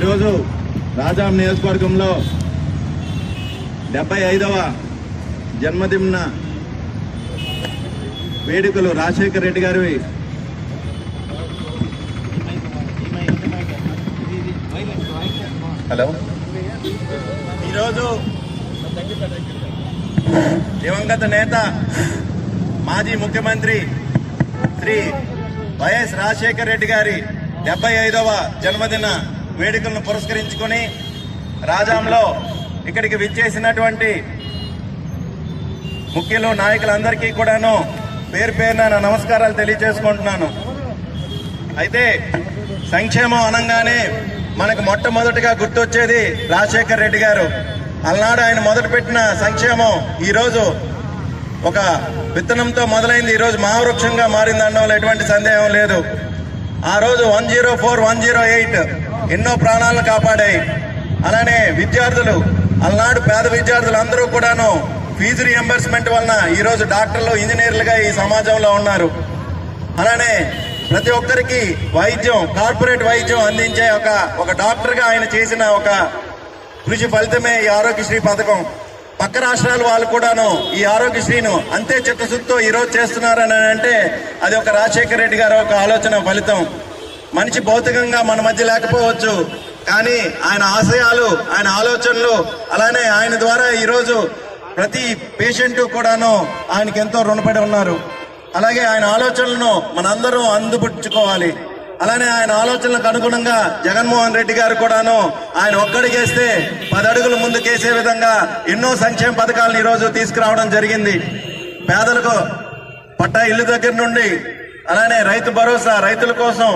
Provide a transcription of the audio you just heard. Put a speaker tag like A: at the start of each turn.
A: ఈరోజు రాజాం నియోజకవర్గంలో డెబ్బై ఐదవ జన్మదిన వేడుకలు రాజశేఖర్ రెడ్డి గారి హలో. ఈరోజు దివంగత నేత మాజీ ముఖ్యమంత్రి శ్రీ వైఎస్ రాజశేఖర్ రెడ్డి గారి డెబ్బై ఐదవ జన్మదిన వేడుకలను పురస్కరించుకొని రాజాంలో ఇక్కడికి విచ్చేసినటువంటి ముఖ్యులు నాయకులందరికీ కూడాను పేరు పేరున నా నమస్కారాలు తెలియజేసుకుంటున్నాను. అయితే సంక్షేమం అనగానే మనకు మొట్టమొదటిగా గుర్తొచ్చేది రాజశేఖర్ రెడ్డి గారు. అలనాడు ఆయన మొదలుపెట్టిన సంక్షేమం ఈరోజు ఒక విత్తనంతో మొదలైంది. ఈరోజు మహావృక్షంగా మారింది ఎటువంటి సందేహం లేదు. ఆ రోజు one zero four one zero eight ఎన్నో ప్రాణాలను కాపాడాయి. అలానే విద్యార్థులు అలనాడు పేద విద్యార్థులు అందరూ కూడాను ఫీజు రియంబర్స్మెంట్ వలన ఈరోజు డాక్టర్లు ఇంజనీర్లుగా ఈ సమాజంలో ఉన్నారు. అలానే ప్రతి ఒక్కరికి వైద్యం కార్పొరేట్ వైద్యం అందించే ఒక ఒక డాక్టర్గా ఆయన చేసిన ఒక కృషి ఫలితమే ఈ ఆరోగ్యశ్రీ పథకం. పక్క రాష్ట్రాల వాళ్ళు కూడాను ఈ ఆరోగ్యశ్రీను అంతే చిత్తశుద్ధితో ఈరోజు చేస్తున్నారని అంటే అది ఒక రాజశేఖర రెడ్డి గారు ఒక ఆలోచన ఫలితం. మనిషి భౌతికంగా మన మధ్య లేకపోవచ్చు కానీ ఆయన ఆశయాలు ఆయన ఆలోచనలు అలానే ఆయన ద్వారా ఈరోజు ప్రతి పేషెంట్ కూడాను ఆయనకి ఎంతో రుణపడి ఉన్నారు. అలాగే ఆయన ఆలోచనలను మనందరం అందుపుచ్చుకోవాలి. అలానే ఆయన ఆలోచనలకు అనుగుణంగా జగన్మోహన్ రెడ్డి గారు కూడాను ఆయన ఒక్కడికేస్తే పది అడుగులు ముందుకేసే విధంగా ఎన్నో సంక్షేమ పథకాలను ఈరోజు తీసుకురావడం జరిగింది. పేదలకు పట్టా ఇల్లు దగ్గర నుండి అలానే రైతు భరోసా రైతుల కోసం